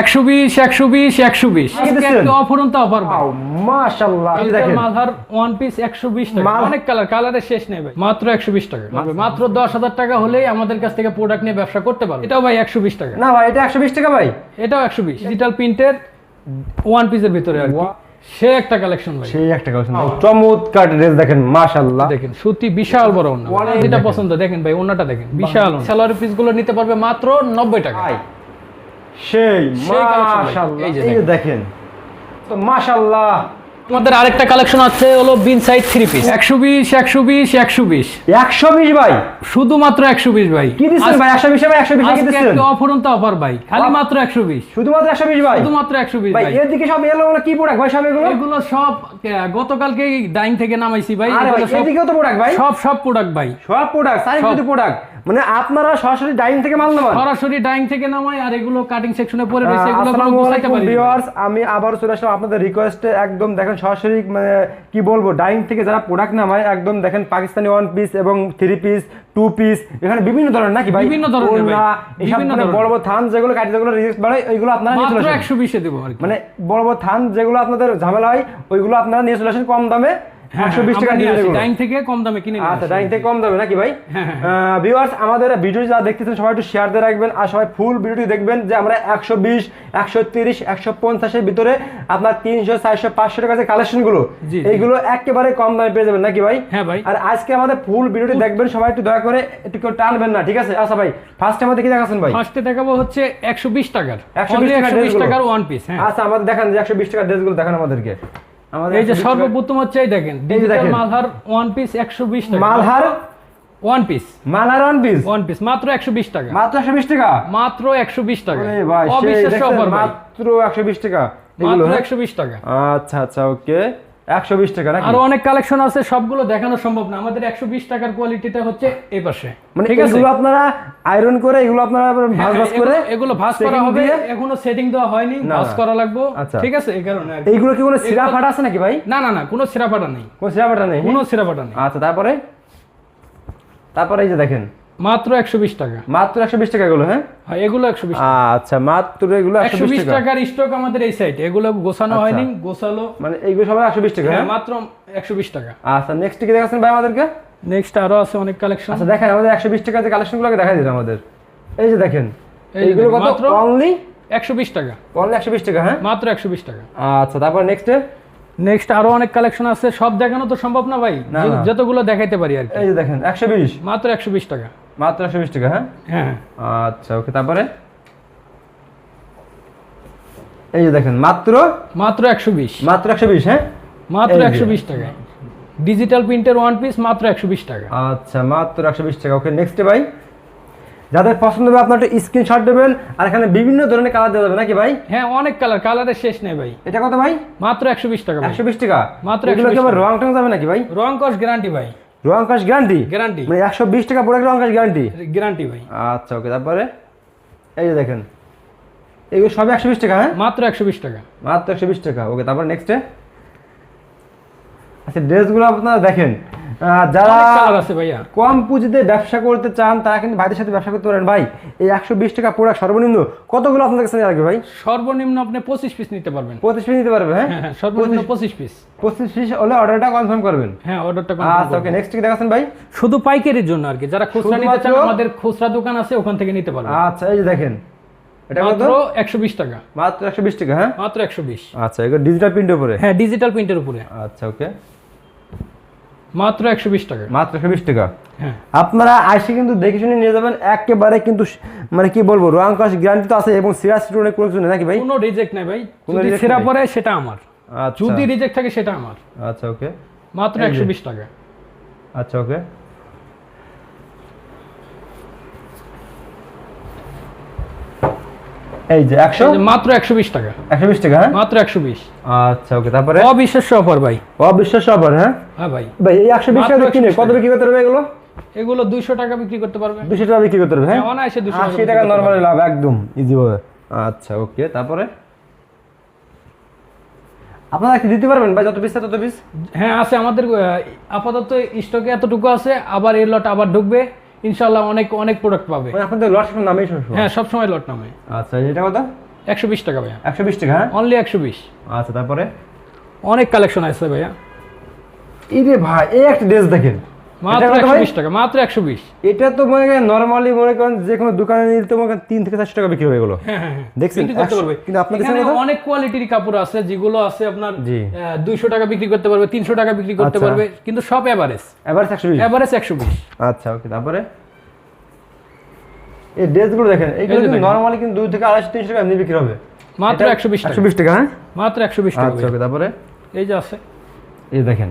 একশো বিশ একশো বিশ একশো বিশ। অফরন্ত অফার মাশাআল্লাহ। এই ওয়ান পিস একশো বিশ টাকা। অনেক কালার কালারের শেষ নেই ভাই। মাত্র একশো বিশ টাকা। মাত্র দশ হাজার টাকা হলেই আমাদের কাছ থেকে প্রোডাক্ট নিয়ে ব্যবসা করতে পারবে। এটাও ভাই একশো বিশ টাকা। না ভাই এটা 120 টাকা ভাই। এটাও একশো বিশ। ডিজিটাল প্রিন্টের ওয়ান পিসের ভিতরে আর সে একটা কালেকশন ভাই। সেই একটা কালেকশন চমৎকার ড্রেস দেখেন মাশাআল্লাহ। দেখেন সুতি বিশাল বড় যেটা পছন্দ দেখেন ভাই ওনাটা দেখেন। বিশাল সালোয়ার পিসগুলো নিতে পারবে মাত্র নব্বই টাকা। ভাই সেই মাশাআল্লাহ। এই যে দেখেন। তো মাশাআল্লাহ। আমাদের আরেকটা কালেকশন আছে হলো বিন সাইড থ্রি পিস একশো বিশ একশো বিশ একশো বিশ। 120 ভাই। শুধুমাত্র একশো বিশ ভাই। কি দিচ্ছেন ভাই? 120 এ ভাই 120 এ কি দিচ্ছেন? অফরন্ত অফার ভাই। খালি মাত্র একশো বিশ। শুধুমাত্র 120 ভাই? শুধুমাত্র একশো বিশ ভাই ভাই। এর দিকে সব এলো এলো কি প্রোডাক্ট ভাই? সব এগুলো? এগুলো সব গতকালকে ডাইং থেকে নামাইছি ভাই। এদিকেও তো প্রোডাক্ট ভাই। সব সব প্রোডাক্ট ভাই। সব প্রোডাক্ট সারি। প্রোডাক্ট মানে আপনারা সরাসরি ডাইনিং থেকে মাল নেবেন সরাসরি ডাইং থেকে নামাই আর এগুলো কাটিং সেকশনে পরে রয়েছে এগুলো কোনো আসসালামু আলাইকুম পারি ভিউয়ার্স আমি আবার চলে আসলাম আপনাদের রিকোয়েস্টে একদম দেখেন সরাসরি মানে কি বলব ডাইং থেকে যারা প্রোডাক্ট নামায় একদম দেখেন পাকিস্তানি ওয়ান পিস এবং থ্রি পিস টু পিস এখানে বিভিন্ন ধরনের নাকি ভাই? বিভিন্ন ধরনের বিভিন্ন মানে। বড় বড় থান যেগুলো কাটি যেগুলো রিস্ক বাড়ায় ওইগুলো আপনারা নিয়ে চলে মাত্র আসেন। একশো বিশে দেবো আর কি। মানে বড় বড় থান যেগুলো আপনাদের ঝামেলা হয় ওইগুলো আপনারা নিয়ে চলে আসেন কম দামে। একশো বিশ টাকা ডাইং থেকে কম দামে কিনে আচ্ছা আসি। থেকে কম দামে নাকি ভাই। ভিউয়ার্স আমাদের ভিডিও যা দেখতেছেন সবাই একটু শেয়ার দিয়ে রাখবেন আর সবাই ফুল ভিডিওটি দেখবেন যে আমরা একশো বিশ একশো তিরিশ ভিতরে আপনার তিনশো চারশো পাঁচশো টাকার যে কালেকশনগুলো জি, জি। এইগুলো একেবারে কম দামে পেয়ে যাবেন নাকি ভাই? হ্যাঁ ভাই। আর আজকে আমাদের ফুল ভিডিওটি দেখবেন সবাই একটু দয়া করে একটু কেউ টানবেন না ঠিক আছে? আচ্ছা ভাই ফার্স্ট আমাদের কি দেখাচ্ছেন ভাই? ফার্স্টে দেখাবো হচ্ছে একশো বিশ টাকার। 120 টাকার ওয়ান পিস হ্যাঁ। আচ্ছা আমাদের দেখান যে একশো বিশ টাকার ড্রেসগুলো দেখান আমাদেরকে। আমাদের এই যে সর্বপ্রথম হচ্ছে এই দেখেন ডিজিটাল মালহার ওয়ান পিস একশো বিশ টাকা। Malhar one piece Malhar one piece one piece মাত্র একশো বিশ টাকা। মাত্র একশো বিশ টাকা? মাত্র একশো বিশ টাকা। ভাই অবিশ্বাস্য অফার মাত্র একশো বিশ টাকা। মাত্র হ্যাঁ? একশো বিশ টাকা। আচ্ছা আচ্ছা ওকে। একশো বিশ টাকা নাকি? আরও অনেক কালেকশন আছে সবগুলো দেখানো সম্ভব না। আমাদের একশো বিশ টাকার কোয়ালিটিটা হচ্ছে এই পাশে। মানে এগুলো আপনারা আয়রন করে এগুলো আপনারা ভাঁজ ভাঁজ করে এগুলো- ভাঁজ করা হবে। এখনও সেটিং দেওয়া হয়নি ভাঁজ করা লাগবে। আচ্ছা। ঠিক আছে? এই কারণে এইগুলো কি কোনো সিরা ফাটা আছে নাকি ভাই? না না না কোনো সিরাপাটা নেই। কোনো সিরা ফাটা নেই? কোনো সিরাপাটা নেই। আচ্ছা তারপরে? তারপরে এই যে দেখেন। মাত্র একশো বিশ টাকা মাত্র একশো বিশ টাকা এগুলো হ্যাঁ হ্যাঁ এগুলো একশো বিশ আচ্ছা মাত্র এগুলো একশো একশো বিশ বিশ টাকা টাকার স্টক আমাদের এই সাইডে এগুলো গোছানো আচ্ছা। হয়নি গোছালো মানে এইগুলো সবাই একশো বিশ টাকা হ্যাঁ হ্যাঁ মাত্র একশো বিশ টাকা আচ্ছা নেক্সট কি দেখাচ্ছেন ভাই আমাদেরকে নেক্সট আরও আছে অনেক কালেকশন আচ্ছা দেখেন আমাদের একশো বিশ টাকা যে কালেকশনগুলোকে দেখা দিন আমাদের এই যে দেখেন এই এইগুলো কত মাত্র অনলি একশো বিশ টাকা অনলি একশো বিশ টাকা হ্যাঁ মাত্র একশো বিশ টাকা আচ্ছা তারপর নেক্সট নেক্সট আরও অনেক কালেকশন আছে সব দেখানো তো সম্ভব না ভাই। যতগুলো দেখাইতে পারি আর কি এই যে দেখেন একশো বিশ মাত্র একশো বিশ টাকা মাত্র একশো বিশ টাকা হ্যাঁ? হ্যাঁ। আচ্ছা ওকে তারপরে? এই যে দেখেন মাত্র? মাত্র একশো বিশ। মাত্র একশো বিশ হ্যাঁ? মাত্র। একশো বিশ টাকা। ডিজিটাল প্রিন্টের ওয়ান পিস মাত্র একশো বিশ টাকা। আচ্ছা মাত্র একশো বিশ টাকা। ওকে নেক্সট ভাই যাদের পছন্দ হবে আপনার একটা স্ক্রিনশট দেবেন আর এখানে বিভিন্ন ধরনের কালার দেওয়া যাবে নাকি ভাই? হ্যাঁ অনেক কালার কালারের শেষ নেই ভাই। এটা কত ভাই? মাত্র একশো বিশ টাকা। একশো বিশ টাকা। মাত্র এগুলো 120 কি রং টং যাবে নাকি ভাই? রং কস গ্যারান্টি ভাই। রং কাশ গ্যারান্টি? গ্যারান্টি। মানে একশো বিশ টাকা প্রোডাক্ট রং কাশ গ্যারান্টি? গ্যারান্টি ভাই। আচ্ছা ওকে তারপরে? এই যে দেখেন। এগুলো সবে একশো বিশ টাকা হ্যাঁ? মাত্র একশো বিশ টাকা। মাত্র একশো বিশ টাকা ওকে তারপর নেক্সটে আচ্ছা ড্রেসগুলো আপনারা দেখেন। যারা আছে ভাইয়া। কম পুঁজিতে ব্যবসা করতে চান তারা কিন্তু ভাইদের সাথে ব্যবসা করতে পারেন। ভাই এই একশো বিশ টাকা সর্বনিম্ন কতগুলো আপনাদের কাছে লাগবে ভাই? সর্বনিম্ন আপনি পঁচিশ পিস নিতে পারবেন। পঁচিশ পিস নিতে পারবে হ্যাঁ? হ্যাঁ হ্যাঁ সর্বনিম্ন পঁচিশ পিস পঁচিশ পিস হলে অর্ডারটা কনফার্ম করবেন। হ্যাঁ অর্ডারটা আচ্ছা ওকে নেক্সট কি দেখাচ্ছেন ভাই? শুধু পাইকারির জন্য আর কি। যারা খুচরা নিতে চান আমাদের খুচরা দোকান আছে ওখান থেকে নিতে পারবেন। আচ্ছা এই যে দেখেন এটা মাত্র একশো বিশ টাকা। মাত্র একশো বিশ টাকা হ্যাঁ? মাত্র একশো বিশ। আচ্ছা এগুলো ডিজিটাল প্রিন্টের উপরে? হ্যাঁ ডিজিটাল প্রিন্টের উপরে। আচ্ছা ওকে মাত্র একশো বিশ টাকা। মাত্র একশো বিশ টাকা? হ্যাঁ। আপনারা আইসে কিন্তু দেখে শুনে নিয়ে যাবেন। একেবারে কিন্তু মানে কি বলব রং কাশ গ্যারান্টি তো আছে এবং সিরাজ স্টুডেন্ট কোনো কিছু নাকি ভাই? কোনো রিজেক্ট নাই ভাই। কোনো সেরা পরে সেটা আমার। আচ্ছা। যদি রিজেক্ট থাকে সেটা আমার। আচ্ছা ওকে। মাত্র একশো বিশ টাকা। আচ্ছা ওকে। এই যে একশো? এই যে মাত্র একশো বিশ টাকা। একশো বিশ টাকা হ্যাঁ? মাত্র একশো বিশ। আচ্ছা ওকে তারপরে? অবিশ্বাস্য অফার ভাই। অবিশ্বাস্য আবার হ্যাঁ? হ্যাঁ ভাই। ভাই এই একশো বিশ মাত্র টাকা কিনে কত বিক্রি করতে পারবে এগুলো? এগুলো দুইশো টাকা বিক্রি করতে পারবে। দুশো টাকা বিক্রি করতে পারবে হ্যাঁ? হ্যাঁ, অনায়াসে 200 টাকা করতে লাভ একদম ইজি ভাবে আচ্ছা ওকে তারপরে? আপনারা কি দিতে পারবেন ভাই যত পিস তত পিস হ্যাঁ আছে আমাদের আপাতত স্টকে এতটুকু আছে আবার এই লট আবার ঢুকবে। ইনশাল্লাহ অনেক অনেক প্রোডাক্ট পাবে। মানে আপনাদের লট নামে হ্যাঁ সবসময় লট নামে। আচ্ছা এটা কত একশো বিশ টাকা ভাইয়া। একশো বিশ টাকা হ্যাঁ? অনলি একশো বিশ। আচ্ছা তারপরে? অনেক কালেকশন আছে ভাইয়া। এই রে ভাই এই একটা ড্রেস দেখেন। এটা কত একশো ভাই? বিশ টাকা মাত্র একশো বিশ। এটা তো মনে করেন নর্মালি মনে করেন যে কোনো দোকানে নিতে মনে তিন থেকে চারশো টাকা বিক্রি হয়ে গেলো। হ্যাঁ হ্যাঁ হ্যাঁ। দেখছেন? বিক্রি করতে একশো- পারবে কিন্তু আপনাদের এখানে সামনে তো- অনেক কোয়ালিটির কাপড় আছে যেগুলো আছে আপনার দুইশো টাকা বিক্রি করতে পারবে তিনশো টাকা বিক্রি করতে আচ্ছা। পারবে কিন্তু সব এভারেজ এবার একশো বিশ? এভারেজ একশো বিশ। আচ্ছা ওকে তারপরে? এই ড্রেসগুলো দেখেন এইগুলো এই কিন্তু নর্মালি কিন্তু দুই থেকে আড়াইশো তিনশো টাকা এমনি বিক্রি হবে। মাত্র একশো বিশ একশো বিশ টাকা হ্যাঁ? মাত্র একশো বিশ টাকা আচ্ছা ওকে তারপরে? এই যে আছে। এই দেখেন।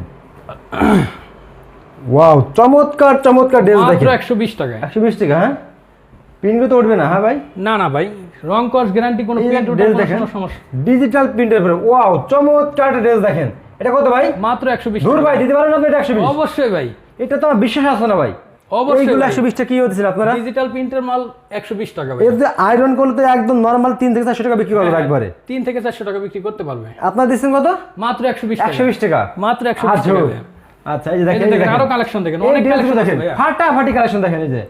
ওয়াও চমৎকার চমৎকার ড্রেস দেখেন। একশো বিশ টাকা। একশো বিশ টাকা হ্যাঁ? তো উঠবে না হ্যাঁ ভাই? না না ভাই রং কস গ্যারান্টি কোনো প্রিন্ট দেখেন। কোনো সমস্যা ডিজিটাল প্রিন্টের উপরে। ওয়াও চমৎকার ড্রেস দেখেন। এটা কত ভাই? মাত্র একশো বিশ দূর ভাই দিতে পারেন আপনি এটা একশো বিশ? অবশ্যই ভাই। এটা তো আমার বিশ্বাস আছে না ভাই। অবশ্যই এইগুলো বিশটা কি হতেছিল আপনারা? ডিজিটাল প্রিন্টের মাল একশো বিশ টাকা ভাই। এর যে আয়রন করলে তো একদম নর্মাল তিন থেকে চারশো টাকা বিক্রি করবে। একবারে। তিন থেকে চারশো টাকা বিক্রি করতে পারবে। আপনার দিচ্ছেন কত? মাত্র একশো বিশ একশো টাকা বিশ টাকা। মাত্র একশো বিশ আচ্ছা টাকা ভাইয়া। আচ্ছা এই যে দেখেন আরও কালেকশন দেখেন অনেক কালেকশন দেখেন ফাটাফাটি কালেকশন দেখেন এই যে।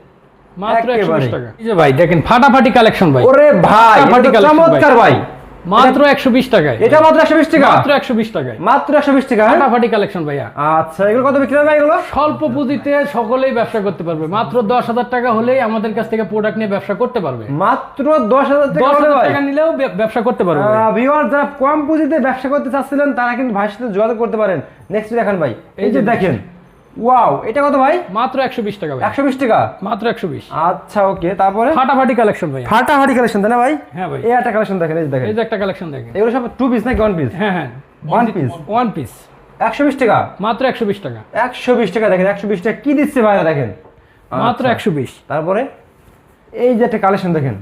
মাত্র একশো বিশ একেবারেই। টাকা। এই যে ভাই দেখেন ফাটাফাটি কালেকশন ভাই। ওরে ভাই চমৎকার ভাই। মাত্র একশো বিশ টাকায়। এটা মাত্র একশো বিশ টাকা? মাত্র একশো বিশ টাকায়। মাত্র একশো বিশ টাকা হ্যাঁ? ফাটাফাটি কালেকশন ভাইয়া। আচ্ছা এগুলো কত বিক্রি হবে এগুলো? স্বল্প পুঁজিতে সকলেই ব্যবসা করতে পারবে। মাত্র দশ হাজার টাকা হলেই আমাদের কাছ থেকে প্রোডাক্ট নিয়ে ব্যবসা করতে পারবে। মাত্র দশ হাজার টাকা দশ হাজার টাকা নিলেও ব্যবসা করতে পারবে। ভাই। ভিউয়ার যারা কম পুঁজিতে ব্যবসা করতে চাচ্ছিলেন তারা কিন্তু ভাইয়ের সাথে যোগাযোগ করতে পারেন। নেক্সট দেখান ভাই। এই যে দেখেন। ওয়াও এটা কত ভাই? মাত্র একশো বিশ টাকা ভাই। একশো বিশ টাকা? মাত্র একশো বিশ। আচ্ছা ওকে তারপরে? ফাটাফাটি কালেকশন ভাই। ফাটাফাটি কালেকশন তাই না ভাই? হ্যাঁ ভাই। এই একটা কালেকশন দেখেন এই দেখেন। এই যে একটা কালেকশন দেখেন। এগুলো সব টু পিস নাকি ওয়ান পিস হ্যাঁ হ্যাঁ। One piece? ওয়ান পিস একশো বিশ টাকা? মাত্র একশো বিশ টাকা। একশো বিশ টাকা দেখেন একশো বিশ টাকা কি দিচ্ছে ভাইরা দেখেন? মাত্র আচ্ছা। একশো বিশ। তারপরে? এই যে একটা কালেকশন দেখেন।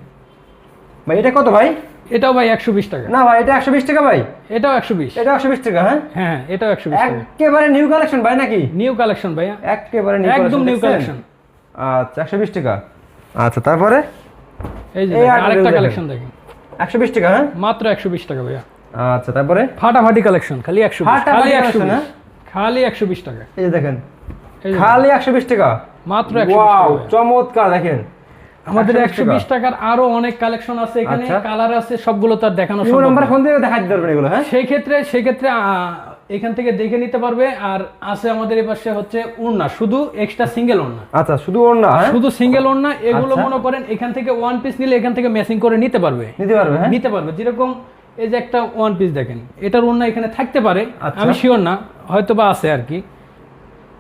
ভাই এটা কত ভাই? এটাও ভাই একশো বিশ টাকা না ভাই এটা একশো বিশ টাকা ভাই এটাও একশো বিশ এটা একশো বিশ টাকা হ্যাঁ হ্যাঁ হ্যাঁ এটাও একশো বিশ একেবারে নিউ কালেকশন ভাই নাকি নিউ কালেকশন ভাইয়া একেবারে নিউ একদম নিউ কালেকশন আচ্ছা একশো বিশ টাকা আচ্ছা তারপরে এই যে আরেকটা কালেকশন দেখেন একশো বিশ টাকা হ্যাঁ মাত্র একশো বিশ টাকা ভাইয়া আচ্ছা তারপরে ফাটাফাটি কালেকশন খালি একশো খালি একশো হ্যাঁ? খালি একশো বিশ টাকা এই যে দেখেন খালি একশো বিশ টাকা মাত্র একশো চমৎকার দেখেন আমাদের 120 একশো বিশ টাকার আরও অনেক কালেকশন আছে এখানে। আচ্ছা। কালার আছে সবগুলো তো আর দেখানো সম্ভব নাম্বার ফোন দিয়ে দেখা দিতে পারবেন এগুলো হ্যাঁ? সেই ক্ষেত্রে সেই ক্ষেত্রে এখান থেকে দেখে নিতে পারবে। আর আছে আমাদের এই পাশে হচ্ছে ওড়না শুধু এক্সট্রা সিঙ্গেল ওড়না। আচ্ছা শুধু ওর না হ্যাঁ? শুধু সিঙ্গেল ওড়না এগুলো আচ্ছা। মনে করেন এখান থেকে ওয়ান পিস নিলে এখান থেকে ম্যাচিং করে নিতে পারবে। নিতে পারবে হ্যাঁ? নিতে পারবে। যেরকম এই যে একটা ওয়ান পিস দেখেন এটার ওড়না এখানে থাকতে পারে আচ্ছা। আমি শিওর না হয়তো বা আছে আর কি।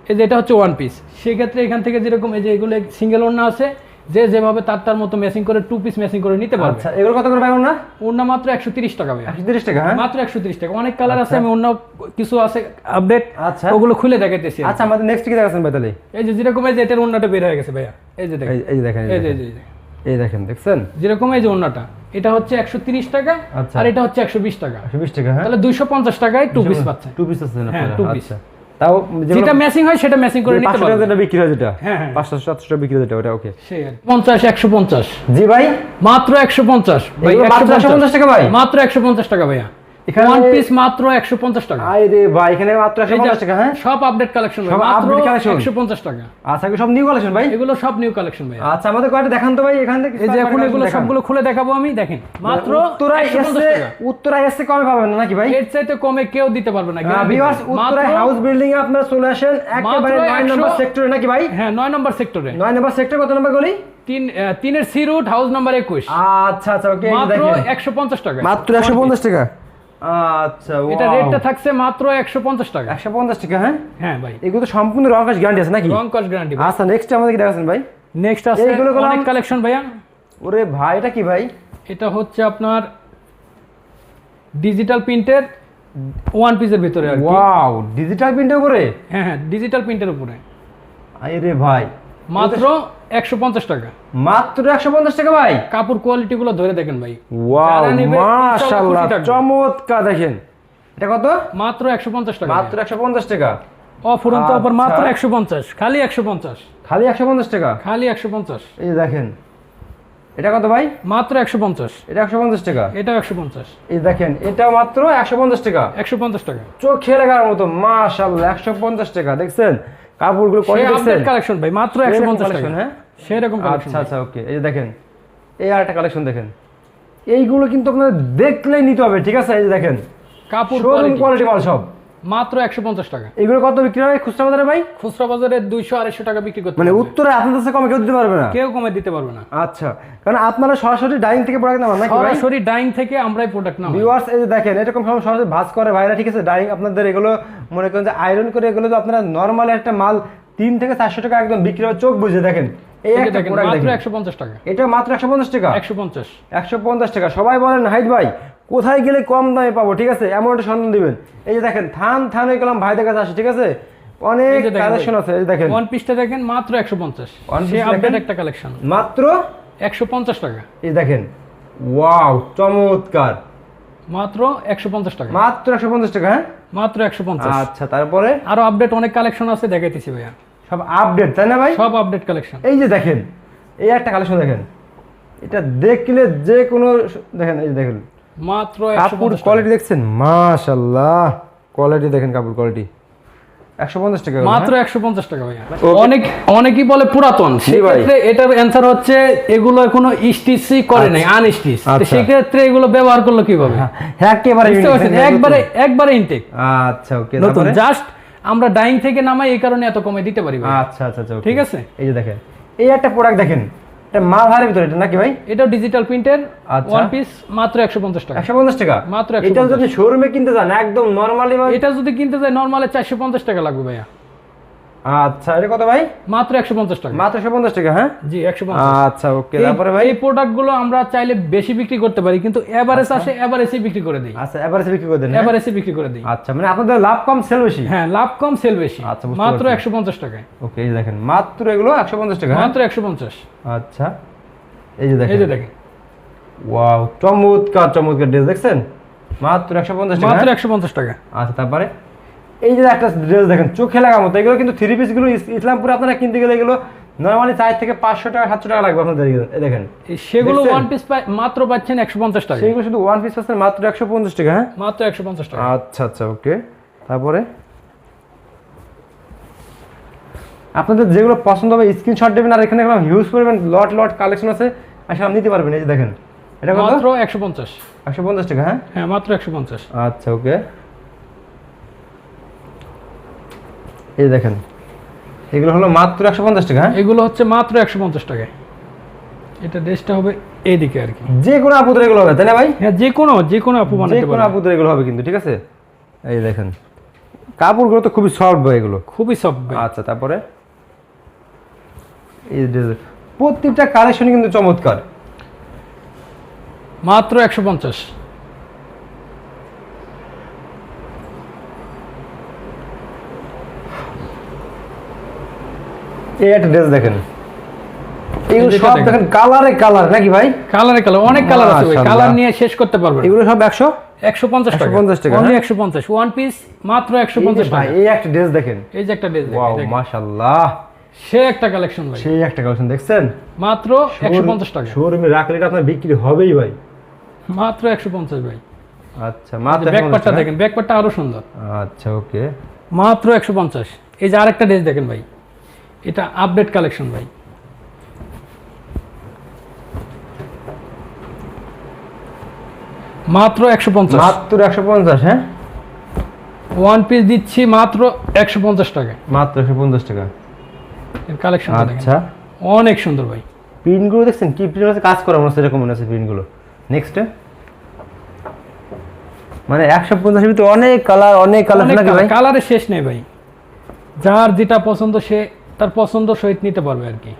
এই যে এটা হচ্ছে ওয়ান পিস সেক্ষেত্রে এখান থেকে যেরকম এই যে এগুলো সিঙ্গেল ওড়না আছে যে যেভাবে তার তার মতো ম্যাচিং করে টু পিস ম্যাচিং করে নিতে পারবে। আচ্ছা এগুলো কত করে পাবেন না ওড়না মাত্র একশো তিরিশ টাকা ভাইয়া। একশো তিরিশ টাকা হ্যাঁ? মাত্র একশো তিরিশ টাকা। অনেক কালার আছে আমি অন্য কিছু আছে আপডেট আচ্ছা। ওগুলো খুলে দেখাইতেছি আচ্ছা আমাদের নেক্সট কি দেখাচ্ছেন ভাই তাহলে? এই যে যেরকম এই যে এটার ওড়নাটা বের হয়ে গেছে ভাইয়া। এই যে দেখেন। এই- যে দেখেন এই যে এই যে, এই দেখেন দেখছেন? যেরকম এই যে ওড়নাটা এটা হচ্ছে একশো তিরিশ টাকা আচ্ছা। আর এটা হচ্ছে একশো বিশ টাকা। একশো বিশ টাকা হ্যাঁ? তাহলে দুইশো পঞ্চাশ টাকায় টু পিস পাচ্ছে। টু পিস আছে হ্যাঁ, two piece। তাও যেটা ম্যাচিং হয় সেটা ম্যাচিং করে নিতে টাকা যেটা বিক্রি হয় যেটা? হ্যাঁ, হ্যাঁ। পাঁচশো সাতশো টাকা বিক্রি হয় যেটা ওটা ওকে সেই আর কি। পঞ্চাশ একশো পঞ্চাশ। জি ভাই? মাত্র একশো পঞ্চাশ। ভাই এগুলো মাত্র 150 টাকা ভাই? মাত্র একশো পঞ্চাশ টাকা ভাইয়া। এখানে- ওয়ান পিস মাত্র একশো পঞ্চাশ টাকা ভাই এখানে মাত্র একশো এই যে পঞ্চাশ টাকা হ্যাঁ? সব আপডেট কালেকশন মাত্র টাকা। আচ্ছা সব নিউ কালেকশন ভাই? এগুলো সব নিউ কালেকশন ভাই। আচ্ছা আমাদের কয়টা দেখান তো ভাই এখান থেকে এই যে এখন এগুলো সবগুলো খুলে দেখাবো আমি দেখেন মাত্র উত্তরায় 150 এসে টাকা। এসে কমে পাবেন না নাকি ভাই? এর চাইতে কমে কেউ দিতে পারবে না ভিউয়ার্স। হাউস বিল্ডিং এ আপনারা চলে আসেন একেবারে 9 নম্বর সেক্টরে নাকি ভাই? হ্যাঁ নয় নম্বর সেক্টরে 9 নম্বর সেক্টর কত নম্বর গলি? তিন তিনের সি রুট হাউস নাম্বার একুশ। আচ্ছা আচ্ছা ওকে মাত্র দেখেন। একশো পঞ্চাশ টাকা। মাত্র 150 টাকা। আচ্ছা এটা রেটটা থাকছে মাত্র একশো পঞ্চাশ টাকা। 150 টাকা হ্যাঁ? হ্যাঁ ভাই। এগুলো তো সম্পূর্ণ রং গ্যারান্টি আছে নাকি? রং গ্যারান্টি আচ্ছা নেক্সট আমাদের কি দেখাচ্ছেন ভাই। নেক্সট আছে করলাম- অনেক কালেকশন ভাইয়া। ওরে ভাই এটা কি ভাই? এটা হচ্ছে আপনার ডিজিটাল প্রিন্টের ওয়ান পিসের ভিতরে আর ওয়াও ডিজিটাল প্রিন্টের উপরে? হ্যাঁ হ্যাঁ ডিজিটাল প্রিন্টের উপরে। আরে ভাই মাত্র একশো পঞ্চাশ টাকা। মাত্র 150 টাকা ভাই? কাপড় কোয়ালিটি গুলো ধরে দেখেন ভাই। মাশাআল্লাহ চমৎকার দেখেন। এটা কত? মাত্র একশো পঞ্চাশ টাকা। মাত্র 150 টাকা। অফুরন্ত অফার আচ্ছা। মাত্র একশো পঞ্চাশ খালি একশো পঞ্চাশ। খালি 150 টাকা? খালি একশো পঞ্চাশ। এই দেখেন। এটা কত ভাই? মাত্র একশো পঞ্চাশ। এটা 150 টাকা। এটাও একশো পঞ্চাশ। এই দেখেন এটা মাত্র 150 টাকা। একশো পঞ্চাশ টাকা। চোখে লাগার মতো মাশাআল্লাহ 150 টাকা দেখছেন? কাপড়গুলো কোয়ালিটি কালেকশন ভাই মাত্র একশো সেরকম পঞ্চাশ collection, টাকা। হ্যাঁ? সেরকম কালেকশন আচ্ছা আচ্ছা ওকে এই যে দেখেন এই আরেকটা কালেকশন দেখেন। এইগুলো কিন্তু আপনাদের দেখলেই নিতে হবে ঠিক আছে? এই যে দেখেন কাপড় শোরুম কোয়ালিটি মাল সব। মাত্র একশো পঞ্চাশ টাকা। এগুলো কত বিক্রি হয় খুচরা বাজারে ভাই? খুচরা বাজারে দুইশো আড়াইশো টাকা বিক্রি করতে মানে উত্তরে আপনাদের কাছে কমে কেউ দিতে পারবে না? কেউ কমে দিতে পারবে না। আচ্ছা কারণ আপনারা সরাসরি ডাইন থেকে প্রোডাক্ট নেওয়া নাকি সরাসরি ডাইং থেকে আমরাই প্রোডাক্ট নেওয়া ভিউয়ার্স এই যে দেখেন এরকম সময় সরাসরি ভাজ করে ভাইরা ঠিক আছে? ডাইং আপনাদের এগুলো মনে করেন যে আয়রন করে এগুলো তো আপনারা নর্মাল একটা মাল তিন থেকে চারশো টাকা একদম বিক্রি হবে। চোখ বুঝে দেখেন। এই এই একটা প্রোডাক্ট দেখেন। একশো পঞ্চাশ টাকা। এটা মাত্র একশো পঞ্চাশ টাকা? একশো পঞ্চাশ। একশো পঞ্চাশ টাকা। সবাই বলেন হাইট ভাই কোথায় গেলে কম দামে পাবো? ঠিক আছে এমন একটা সন্ধান দিবেন। এই যে দেখেন থান থান হয়ে গেলাম ভাইদের কাছে আসে ঠিক আছে? অনেক কালেকশন আছে এই দেখেন। ওয়ান পিসটা দেখেন মাত্র একশো পঞ্চাশ। আপডেট একটা কালেকশন মাত্র একশো পঞ্চাশ টাকা। এই দেখেন ওয়াও চমৎকার। মাত্র একশো পঞ্চাশ টাকা। মাত্র একশো পঞ্চাশ টাকা হ্যাঁ? মাত্র একশো পঞ্চাশ। আচ্ছা তারপরে? আরও আপডেট অনেক কালেকশন আছে দেখাইতেছি ভাইয়া। সব আপডেট তাই না ভাই? সব আপডেট কালেকশন এই যে দেখেন এই একটা কালেকশন দেখেন। এটা দেখলে যে কোনো দেখেন এই যে দেখেন। মাত্র কাপড় কোয়ালিটি দেখছেন? মাশাল্লাহ কোয়ালিটি দেখেন কাপড় কোয়ালিটি একশো পঞ্চাশ টাকা মাত্র হ্যাঁ? একশো পঞ্চাশ টাকা ভাইয়া। অনেক অনেকেই বলে পুরাতন। সেক্ষেত্রে এটার অ্যান্সার হচ্ছে এগুলো কোনো স্টিচই করে নাই আনস্টিচ আচ্ছা। সেক্ষেত্রে এগুলো ব্যবহার করল কীভাবে? হ্যাঁ একেবারে বুঝতে unique, পারছেন? হ্যাঁ, একবারে। একবারে ইনটেক আচ্ছা ওকে নতুন জাস্ট আমরা ডাইং থেকে নামাই এই কারণে এত কমে দিতে পারি ভাই। আচ্ছা আচ্ছা আচ্ছা ঠিক আছে? এই যে দেখেন এই একটা প্রোডাক্ট দেখেন এটা মালহারের ভিতরে এটা নাকি ভাই? এটাও ডিজিটাল প্রিন্টের। ওয়ান পিস মাত্র একশো পঞ্চাশ টাকা। একশো পঞ্চাশ টাকা? মাত্র এটা 150 যদি শোরুমে কিনতে যান একদম নর্মালি এটা যদি কিনতে যায় নর্মালে চারশো পঞ্চাশ টাকা লাগবে ভাইয়া। আচ্ছা এটা কত ভাই? মাত্র একশো পঞ্চাশ টাকা। মাত্র একশো পঞ্চাশ টাকা হ্যাঁ? জি একশো পঞ্চাশ। আচ্ছা ওকে তারপরে ভাই? এই প্রোডাক্টগুলো আমরা চাইলে বেশি বিক্রি করতে পারি কিন্তু এভারেজ আসে এভারেজে বিক্রি করে দিই। আচ্ছা এবারে বিক্রি করে দেন হ্যাঁ? এভারেজে বিক্রি করে দিই। আচ্ছা মানে আপনাদের লাভ কম সেল বেশি? হ্যাঁ লাভ কম সেল বেশি। আচ্ছা, মাত্র পারছি। একশো পঞ্চাশ টাকায়। ওকে এই দেখেন মাত্র এগুলো একশো পঞ্চাশ টাকা হ্যাঁ? মাত্র একশো পঞ্চাশ। আচ্ছা এই যে দেখেন এই যে দেখেন। ওয়াও চমৎকার চমৎকার ড্রেস দেখছেন? মাত্র একশো পঞ্চাশ টাকা মাত্র হ্যাঁ? একশো পঞ্চাশ টাকা। আচ্ছা তারপরে? এই যে একটা ড্রেস দেখেন চোখে লাগার মতো। এগুলো কিন্তু থ্রি পিসগুলো ইসলামপুরে আপনারা কিনতে গেলে এগুলো নর্মালি চার থেকে পাঁচশো টাকা সাতশো টাকা লাগবে আপনাদের দেখেন। সেগুলো ওয়ান পিস মাত্র পাচ্ছেন একশো পঞ্চাশ টাকা। সেইগুলো শুধু ওয়ান পিস পাচ্ছেন মাত্র একশো পঞ্চাশ টাকা হ্যাঁ? মাত্র একশো পঞ্চাশ টাকা। আচ্ছা আচ্ছা ওকে। তারপরে? আপনাদের যেগুলো পছন্দ হবে স্ক্রিনশট দেবেন আর এখানে হিউজ করবেন লট লট কালেকশন আছে আসলে আপনি নিতে পারবেন এই যে দেখেন। এটা কত? মাত্র একশো পঞ্চাশ। একশো পঞ্চাশ টাকা হ্যাঁ? হ্যাঁ মাত্র একশো পঞ্চাশ। আচ্ছা ওকে। এই দেখেন। এগুলো হলো মাত্র একশো পঞ্চাশ টাকা হ্যাঁ? এগুলো হচ্ছে মাত্র একশো পঞ্চাশ টাকায়। এটা ড্রেসটা হবে এইদিকে আর কি। যে কোনো আপুদের এগুলো হবে তাই না ভাই? হ্যাঁ যে কোনো যে কোনো আপু যে কোনো আপুদের এগুলো হবে কিন্তু ঠিক আছে? এই দেখেন। কাপড়গুলো তো খুবই সফট ভাই এগুলো। খুবই সব আচ্ছা তারপরে? এই প্রত্যেকটা কালেকশনই কিন্তু চমৎকার। মাত্র একশো পঞ্চাশ। এই একটা ড্রেস দেখেন। এগুলো সব দেখেন। দেখেন কালারে কালার নাকি ভাই? কালারে কালার অনেক কালার আছে ভাই। কালার নিয়ে শেষ করতে পারবেন। এগুলো সব একশো? একশো পঞ্চাশ টাকা। 150 টাকা, অনলি হ্যাঁ? একশো পঞ্চাশ। ওয়ান পিস মাত্র একশো এই যে পঞ্চাশ ভাই টাকা। এই একটা ড্রেস দেখেন। এই যে একটা ড্রেস ওয়াও মাশাআল্লাহ। সে একটা কালেকশন ভাই। সেই একটা কালেকশন দেখছেন? মাত্র একশো পঞ্চাশ টাকা। শোরুমে রাখলে এটা আপনার বিক্রি হবেই ভাই। মাত্র একশো পঞ্চাশ ভাই। আচ্ছা মাত্র ব্যাক 150 পার্টটা টাকা। দেখেন ব্যাকপাটটা আরও সুন্দর। আচ্ছা ওকে। মাত্র একশো পঞ্চাশ। এই যে আরেকটা ড্রেস দেখেন ভাই। এটা আপডেট কালেকশন ভাই। মাত্র একশো পঞ্চাশ। মাত্র একশো পঞ্চাশ হ্যাঁ? ওয়ান পিস দিচ্ছি মাত্র একশো পঞ্চাশ টাকায় মাত্র একশো পঞ্চাশ টাকা। এর কালেকশন আচ্ছা। অনেক সুন্দর ভাই। প্রিন্টগুলো দেখছেন? কি প্রিন্ট আছে কাজ করা মনে হচ্ছে এরকম মনে হচ্ছে প্রিন্টগুলো নেক্সট মানে একশো পঞ্চাশের ভিতরে অনেক কালার অনেক কালার কালারের শেষ নেই ভাই। যার যেটা পছন্দ সে তার পছন্দ সহিত নিতে পারবে আর কি।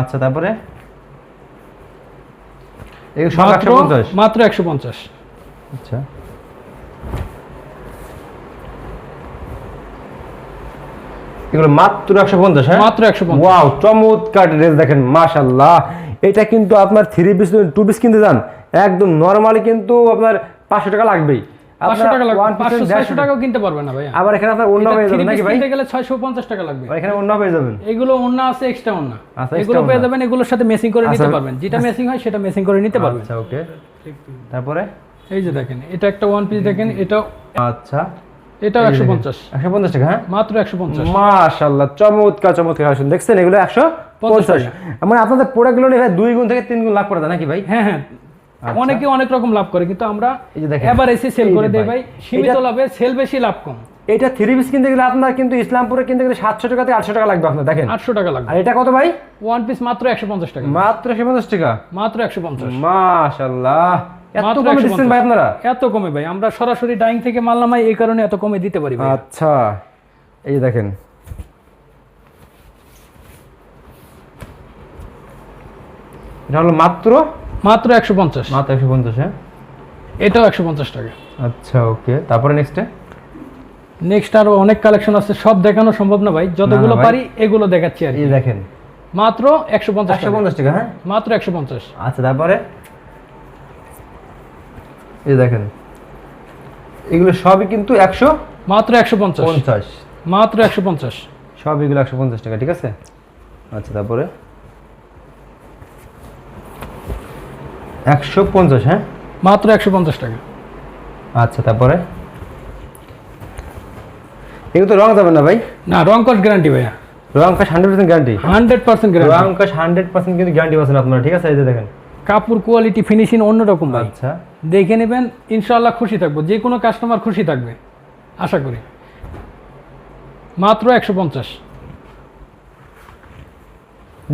আচ্ছা তারপরে? মাত্র একশো পঞ্চাশ। আচ্ছা। এগুলো মাত্র একশো পঞ্চাশ হ্যাঁ? মাত্র একশো পঞ্চাশ। ওয়াও চমৎকার ড্রেস দেখেন মাশাল্লাহ এটা কিন্তু আপনার থ্রি পিস টু পিস কিনতে যান একদম নর্মালি কিন্তু আপনার পাঁচশো টাকা লাগবেই। পাঁচশো আপনার টাকা লাগবে। one piece পাঁচশো দেড়শো ছয়শো টাকাও কিনতে পারবে না ভাই আবার এখানে আপনার অন্য পেয়ে যাবেন নাকি ভাই? গেলে ছয়শো পঞ্চাশ টাকা লাগবে। এখানে অন্য পেয়ে যাবেন? এগুলো অন্য আছে এক্সট্রা অন্য। আচ্ছা, এগুলো পেয়ে যাবেন এগুলোর সাথে মেসিং করে নিতে আচ্ছা। পারবেন। যেটা মেসিং হয় সেটা মেসিং করে নিতে পারবেন। আচ্ছা ওকে। তারপরে? এই যে দেখেন এটা একটা ওয়ান পিস দেখেন এটাও আচ্ছা। এটাও একশো পঞ্চাশ। পঞ্চাশ টাকা হ্যাঁ? মাত্র একশো পঞ্চাশ। মাশাল্লাহ চমৎকার চমৎকার আসুন। দেখছেন এগুলো একশো পঞ্চাশ টাকা। মানে আপনাদের প্রোডাক্টগুলো নিয়ে ভাই দুই গুণ থেকে তিন গুণ লাভ করে দেয় নাকি ভাই? হ্যাঁ হ্যাঁ। অনেকে অনেক রকম লাভ করে কিন্তু আমরা এই যে দেখেন। এবার এসে সেল করে দেই ভাই। সীমিত লাভে সেল বেশি লাভ কম। এটা থ্রি পিস কিনতে গেলে আপনার কিন্তু ইসলামপুরে কিনতে গেলে সাতশো টাকা থেকে আটশো টাকা লাগবে আপনার দেখেন। আটশো টাকা লাগবে। আর এটা কত ভাই? ওয়ান পিস মাত্র একশো পঞ্চাশ টাকা। মাত্র পঞ্চাশ টাকা? মাত্র একশো পঞ্চাশ। মাশাল্লাহ। এত কমে দিচ্ছেন ভাই আপনারা? এত কমে ভাই আমরা সরাসরি ডাইং থেকে মাল নামাই এই কারণে এত কমে দিতে পারি ভাই। আচ্ছা। এই যে দেখেন। এটা হলো মাত্র মাত্র একশো পঞ্চাশ। মাত্র একশো পঞ্চাশ হ্যাঁ? এটাও একশো পঞ্চাশ টাকা। আচ্ছা ওকে। তারপরে নেক্সটে নেক্সট আরও অনেক কালেকশন আছে সব দেখানো সম্ভব না ভাই। যতগুলো পারি এগুলো দেখাচ্ছি আর এই দেখেন। মাত্র একশো পঞ্চাশ একশো পঞ্চাশ টাকা হ্যাঁ? মাত্র একশো পঞ্চাশ। আচ্ছা তারপরে? এই দেখেন। এগুলো সবই কিন্তু একশো মাত্র একশো পঞ্চাশ। পঞ্চাশ। মাত্র একশো পঞ্চাশ। সব এগুলো একশো পঞ্চাশ টাকা ঠিক আছে? আচ্ছা তারপরে? একশো পঞ্চাশ হ্যাঁ? মাত্র একশো পঞ্চাশ টাকা। আচ্ছা তারপরে? এগুলো তো রং যাবে না ভাই? না রং কস গ্যারান্টি ভাইয়া। রং কাশ hundred percent guarantee hundred percent guarantee রং কাশ হান্ড্রেড পার্সেন্ট কিন্তু গ্যারান্টি পাচ্ছেন আপনারা ঠিক আছে? এই যে দেখেন। কাপড় কোয়ালিটি ফিনিশিং অন্যরকম আচ্ছা। দেখে নেবেন ইনশাআল্লাহ খুশি থাকব। যে কোনো কাস্টমার খুশি থাকবে আশা করি। মাত্র একশো পঞ্চাশ।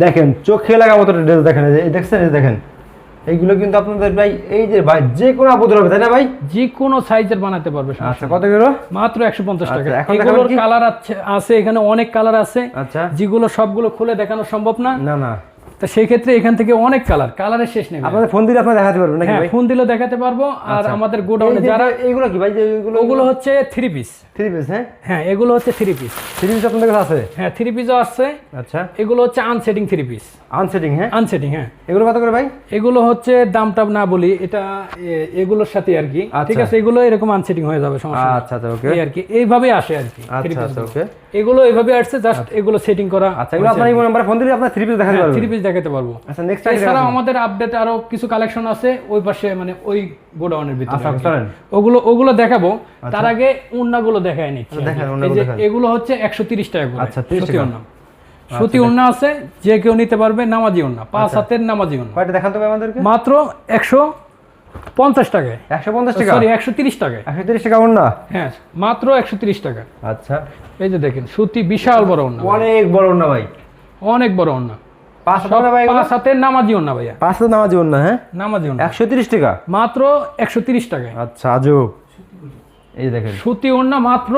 দেখেন চোখে লাগা মতো ড্রেস দেখেন এই দেখছেন? এই দেখেন। এইগুলো কিন্তু আপনাদের ভাই এই যে ভাই যে কোনো আপুদের হবে তাই না ভাই? যে কোনো সাইজের বানাতে পারবে আচ্ছা কত কিলো? মাত্র একশো পঞ্চাশ টাকা। আচ্ছা, এখন এগুলোর? কালার আছে এখানে অনেক কালার আছে। আচ্ছা। যেগুলো সবগুলো খুলে দেখানো সম্ভব না। না না। তা সেই ক্ষেত্রে এখান থেকে অনেক কালার কালারের শেষ নেই। আপনাদের ফোন দিলে আপনারা দেখাতে পারবেন নাকি হ্যাঁ ভাই? ফোন দিলেও দেখাতে পারব আর আচ্ছা। আমাদের গোডাউনে যারা এইগুলো কি ভাই যে এইগুলো ওগুলো হচ্ছে থ্রি পিস থ্রি পিস হ্যাঁ? হ্যাঁ এগুলো হচ্ছে থ্রি পিস থ্রি পিস আপনাদের কাছে আছে? হ্যাঁ থ্রি পিসও আছে। আচ্ছা। এগুলো হচ্ছে আনসেটিং থ্রি পিস আনসেটিং হ্যাঁ? আনসেটিং হ্যাঁ। এগুলো কত করে ভাই? এগুলো হচ্ছে দামটা না বলি এটা এগুলোর সাথে আর কি। আচ্ছা। ঠিক আছে এগুলো এরকম আনসেটিং হয়ে যাবে সমস্যা নেই। আচ্ছা আচ্ছা ওকে আর কি এইভাবে আসে আর কি আচ্ছা piece আচ্ছা ওকে এগুলো এইভাবে আসছে জাস্ট এগুলো সেটিং করা আচ্ছা এগুলো আপনার এই নাম্বারে ফোন দিলে আপনার থ্রি পিস দেখাতে পারবেন। থ্রি পিস দেখাতে পারব। আচ্ছা নেক্সট এছাড়াও আমাদের আপডেট আরও কিছু কালেকশন আছে ওই পাশে মানে ওই গোডাউনের ভিতরে আচ্ছা ওগুলো ওগুলো দেখাবো। তার আগে উন্নাগুলো দেখায় নিচ্ছি আচ্ছা, এগুলো হচ্ছে একশো তিরিশ টাকা করে। আচ্ছা, 30 টাকা। ওড়না সুতি ওড়না আছে যে কেউ নিতে পারবে নামাজি ওড়না পাঁচ আচ্ছা। হাতের নামাজি ওড়না কয়টা দেখান তো আমাদেরকে? মাত্র একশো পঞ্চাশ টাকায়। একশো পঞ্চাশ টাকা? সরি একশো তিরিশ টাকায়। একশো তিরিশ টাকা ওর না হ্যাঁ মাত্র একশো তিরিশ টাকা। আচ্ছা। এই যে দেখেন সুতি বিশাল বড় ওড়না অনেক বড় ওর ভাই। অনেক বড় ওড়না পাঁচ ভাইয়া। পাঁচ না হ্যাঁ? নামাজি ওড়না একশো তিরিশ টাকা? মাত্র একশো তিরিশ টাকায়। আচ্ছা আজব। এই দেখেন। সুতি ওড়না মাত্র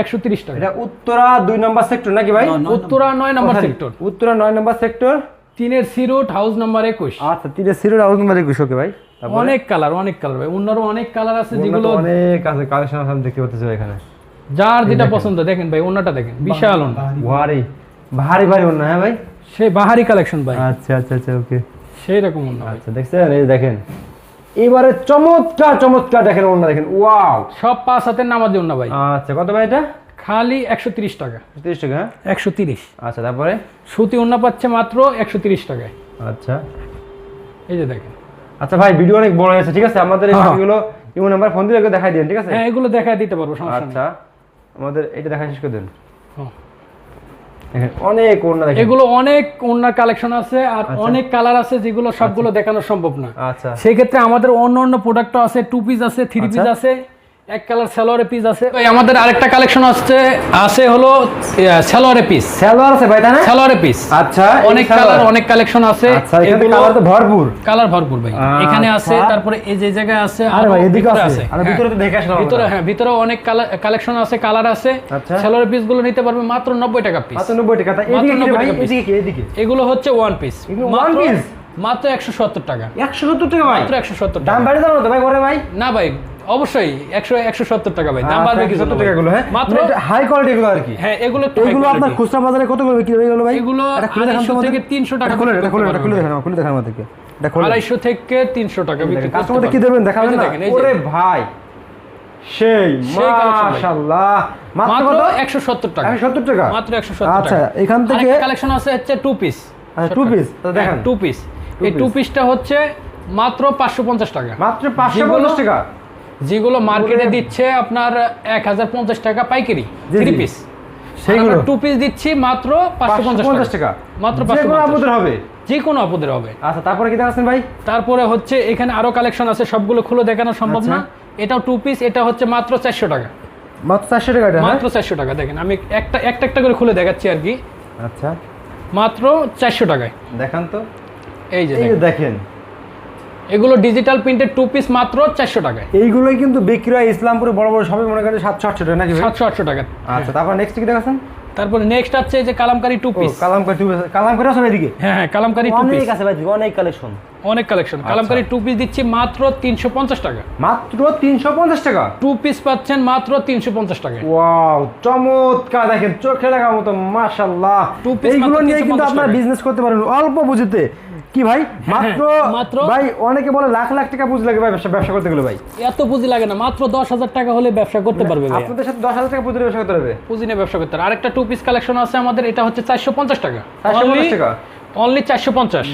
একশো তিরিশ টাকা এটা উত্তরা দুই নম্বর সেক্টর নাকি ভাই? উত্তরা নয় নম্বর সেক্টর উত্তরা নয় নম্বর সেক্টর তিনের সি রোড হাউস নাম্বার একুশ। আচ্ছা তিরিশ সিরো হাউস নম্বর একুশ ওকে ভাই। অনেক কালার অনেক কালার ভাই। অন্যরও অনেক কালার আছে যেগুলো অনেক আছে কালেকশন দেখতে পাচ্ছি এখানে। যার যেটা পছন্দ দেখেন ভাই অন্যটা দেখেন। বিশাল ভারী। ভারী ভারী না হ্যাঁ ভাই? সেই বাহারি কালেকশন ভাই। আচ্ছা আচ্ছা আচ্ছা ওকে। সেই রকম আচ্ছা দেখছেন? এই দেখেন। এবারে চমৎকার চমৎকার দেখেন ওড়না দেখেন। ওয়াও! সব পাঁচ হাতের নামাজি ওন্না ভাই। আচ্ছা কত ভাই এটা? খালি একশো তিরিশ টাকা। তিরিশ টাকা হ্যাঁ? একশো তিরিশ। আচ্ছা তারপরে? সুতি ওন্না পাচ্ছে মাত্র একশো তিরিশ টাকায়। আচ্ছা। এই যে দেখেন। আচ্ছা ভাই ভিডিও অনেক বড় হয়েছে ঠিক আছে? আমাদের এই হ্যাঁ। ইমো নাম্বার ফোন ওকে দেখাই দিন ঠিক আছে? হ্যাঁ এগুলো দেখায় দিতে পারব সমস্যা আচ্ছা। আমাদের এটা দেখা শেষ করে দিন। হ্যাঁ। অনেক ওড়না এগুলো অনেক কালেকশন আছে আর অনেক কালার আছে যেগুলো সবগুলো দেখানো সম্ভব না। আচ্ছা। সেই ক্ষেত্রে আমাদের অন্য অন্য প্রোডাক্টও আছে টু পিস আছে থ্রি পিস আচ্ছা। আছে। এক কালার সালোয়ারের পিস আছে। ভাই আমাদের আরেকটা কালেকশন আসছে আছে হলো সালোয়ারের পিস সালোয়ার আছে ভাই তাই না? সালোয়ারের পিস আচ্ছা অনেক কালার অনেক কালেকশন আছে। আচ্ছা এগুলো কালার তো ভরপুর। কালার ভরপুর ভাই। এখানে আছে আচ্ছা। তারপরে এই যে জায়গায় আছে আরে ভাই এদিকে আছে। আর। ভিতরে তো দেখে আসলাম ভিতরে হ্যাঁ ভিতরে অনেক কালেকশন আছে কালার আছে। আচ্ছা। সালোয়ারের পিসগুলো নিতে পারবে মাত্র নব্বই টাকা পিস মাত্র নব্বই টাকা। তা এদিকে 90 ভাই? এদিকে কি? এদিকে? এগুলো হচ্ছে ওয়ান পিস one piece? মাত্র একশো সত্তর টাকা। একশো সত্তর টাকা ভাই? মাত্র একশো সত্তর দাম টাকা। বাড়ে যাবে তো ভাই করে ভাই। না ভাই অবশ্যই একশো একশো সত্তর টাকা ভাই। দাম বাড়বে কিছু টাকা গুলো হ্যাঁ? মাত্র হাই কোয়ালিটি গুলো আর কি? হ্যাঁ এগুলো এইগুলো আপনার খুচরা বাজারে কত করে বিক্রি হয়ে গেল ভাই? এগুলো থেকে 300 টাকা খুলে এটা খুলে এটা খুলে দেখান খুলে দেখান আমাদেরকে। আড়াইশো থেকে তিনশো টাকা বিক্রি করতে কাস্টমারদের কি দেবেন? দেখাবেন না। ওরে ভাই সেই। মাশাআল্লাহ। মাত্র মাত্র কত? একশো সত্তর টাকা। 170 টাকা? মাত্র একশো সত্তর আচ্ছা এখান থেকে কালেকশন আছে হচ্ছে টু পিস আচ্ছা টু পিস তো দেখান। টু পিস এই টু পিসটা হচ্ছে মাত্র পাঁচশো পঞ্চাশ টাকা। মাত্র 550 যেগুলো- টাকা? যেগুলো মার্কেটে দিচ্ছে আপনার এক হাজার পঞ্চাশ টাকা পাইকারি থ্রি পিস সেইগুলো। টু পিস দিচ্ছি মাত্র পাঁচশো পঞ্চাশ 550 টাকা। মাত্র পাঁচশো হবে। যে কোনো আপদের হবে। আচ্ছা তারপরে কি দেখাচ্ছেন ভাই? তারপরে হচ্ছে এখানে আরও কালেকশন আছে সবগুলো খুলে দেখানো সম্ভব না। এটাও টু পিস এটা হচ্ছে মাত্র চারশো টাকা। মাত্র চারশো টাকা হ্যাঁ? মাত্র চারশো টাকা দেখেন আমি একটা একটা একটা করে খুলে দেখাচ্ছি আর কি। আচ্ছা। মাত্র চারশো টাকায়। দেখান তো। এই যে দেখেন। এগুলো ডিজিটাল প্রিন্টের টু পিস মাত্র চারশো টাকায়। এইগুলোই কিন্তু বিক্রি হয় ইসলামপুরে বড় বড় সবই মনে করেন সাতশো আটশো টাকা নাকি সাতশো আটশো টাকা। আচ্ছা তারপর নেক্সট কি দেখাচ্ছেন? তারপরে নেক্সট আছে যে Kalamkari two piece Kalamkari two piece Kalamkari সব এদিকে? হ্যাঁ হ্যাঁ কালামকারি টু পিস অনেক আছে ভাই অনেক কালেকশন অনেক কালেকশন কালামকারি টু পিস দিচ্ছি মাত্র তিনশো পঞ্চাশ টাকা। মাত্র তিনশো পঞ্চাশ টাকা? টু পিস পাচ্ছেন মাত্র তিনশো পঞ্চাশ টাকায়। ওয়াও চমৎকার দেখেন চোখে লাগার মতো মাশাল্লাহ Two piece এইগুলো নিয়ে কিন্তু আপনারা বিজনেস করতে পারেন অল্প পুঁজিতে। কি ভাই? মাত্র মাত্র? ভাই অনেকে বলে লাখ লাখ টাকা পুঁজি লাগে ভাই ব্যবসা ব্যবসা করতে গেলে ভাই। এত পুঁজি লাগে না মাত্র দশ হাজার টাকা হলে ব্যবসা করতে পারবে ভাই আপনাদের সাথে দশ হাজার টাকা পুঁজি ব্যবসা করতে হবে পুঁজি নিয়ে ব্যবসা করতে পারে আরেকটা টু পিস কালেকশন আছে আমাদের এটা হচ্ছে চারশো পঞ্চাশ টাকা। 450 টাকা? অনলি চারশো পঞ্চাশ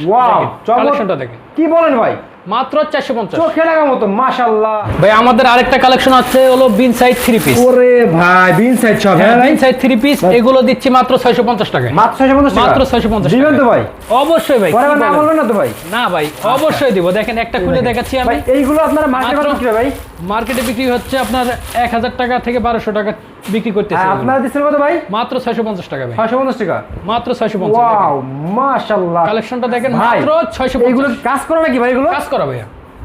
কালেকশনটা দেখেন। কি বলেন ভাই? মাত্র চারশো পঞ্চাশ। চোখে লাগার মতো মাশাল্লাহ ভাই আমাদের আরেকটা কালেকশন আছে হলো বিন সাইড থ্রি পিস ওরে ভাই বিন সাইড সব হ্যাঁ বিন সাইড থ্রি পিস এগুলো দিচ্ছি মাত্র ছয়শো পঞ্চাশ টাকায়। মাত্র ছয়শো পঞ্চাশ মাত্র 650 দিবেন তো ভাই? অবশ্যই ভাই পরে না বলবেন না তো ভাই? না ভাই অবশ্যই দিব। দেখেন একটা খুলে দেখাচ্ছি আমি। ভাই এইগুলো আপনারা মার্কেটে বিক্রি ভাই? মার্কেটে বিক্রি হচ্ছে আপনার এক হাজার টাকা থেকে বারোশো টাকা। বিক্রি করতেছে আপনার এগুলো। আপনারা দিচ্ছেন কত ভাই? মাত্র ছয়শো পঞ্চাশ টাকা ভাই। ছয়শো পঞ্চাশ টাকা? মাত্র ছয়শো পঞ্চাশ ওয়াও মাশাআল্লাহ। কালেকশনটা দেখেন মাত্র 650 এগুলো কাজ করা নাকি ভাই এগুলো? কাজ করা ভাই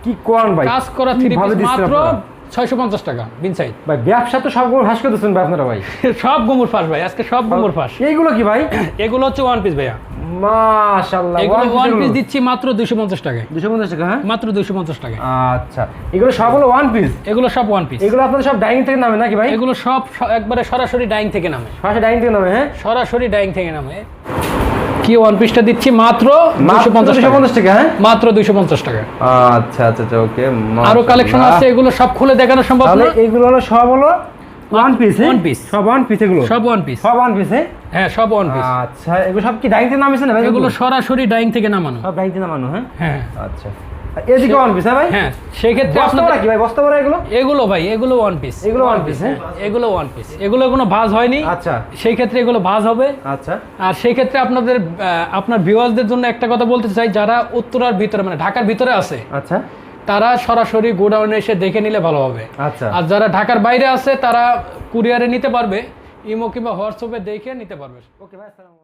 কি কোন ভাই? কাজ করা থ্রি পিস মাত্র? ছয়শো পঞ্চাশ টাকা বিন সাইড ভাই ব্যবসা তো সবগুলো ভাস করে দিচ্ছেন ভাই আপনারা ভাই। সব গুমুর ফাঁস ভাই আজকে সব গুমুর ফাঁস। এইগুলো কি ভাই? এগুলো হচ্ছে ওয়ান পিস ভাইয়া। মাশাল্লাহ এগুলো ওয়ান পিস দিচ্ছি মাত্র দুশো পঞ্চাশ টাকায়। দুশো পঞ্চাশ টাকা হ্যাঁ? মাত্র দুশো পঞ্চাশ টাকায়। আচ্ছা এগুলো সব হলো ওয়ান পিস এগুলো সব ওয়ান পিস এগুলো আপনাদের সব ডাইনিং থেকে নামে নাকি ভাই? এগুলো সব একবারে সরাসরি ডাইং থেকে নামে। সরাসরি ডাইনিং থেকে নামে হ্যাঁ? সরাসরি ডাইং থেকে নামে। কি ওয়ান পিসটা দিচ্ছি মাত্র মাত্র দুশো পঞ্চাশ টাকা। হ্যাঁ? মাত্র দুশো পঞ্চাশ টাকা। আচ্ছা আচ্ছা আচ্ছা ওকে আরও কালেকশন আছে এগুলো সব খুলে দেখানো সম্ভব না? এগুলো হলো সব হলো ওয়ান পিস One piece। সব ওয়ান পিস এগুলো? সব ওয়ান পিস সব ওয়ান পিস হ্যাঁ? হ্যাঁ সব ওয়ান পিস আচ্ছা এগুলো সব কি ডাইং থেকে নামিয়েছে না এগুলো সরাসরি ডাইং থেকে নামানো। সব ডাইং থেকে নামানো হ্যাঁ? হ্যাঁ। আচ্ছা। এদিকে ওয়ান পিস হ্যাঁ ভাই? হ্যাঁ সেক্ষেত্রে বস্তা কি ভাই? বস্তা ভরা এগুলো? এগুলো ভাই এগুলো ওয়ান পিস এগুলো one piece, হ্যাঁ? এগুলো ওয়ান পিস এগুলো কোনো ভাজ হয়নি। আচ্ছা। সেই ক্ষেত্রে এগুলো ভাজ হবে। আচ্ছা। আর সেই ক্ষেত্রে আপনাদের আপনার ভিউয়ার্সদের জন্য একটা কথা বলতে চাই যারা উত্তরার ভিতরে মানে ঢাকার ভিতরে আছে আচ্ছা। তারা সরাসরি গোডাউনে এসে দেখে নিলে ভালো হবে। আচ্ছা। আর যারা ঢাকার বাইরে আছে তারা কুরিয়ারে নিতে পারবে ইমো কিংবা হোয়াটসঅ্যাপে দেখে নিতে পারবে। ওকে ভাই আসসালামু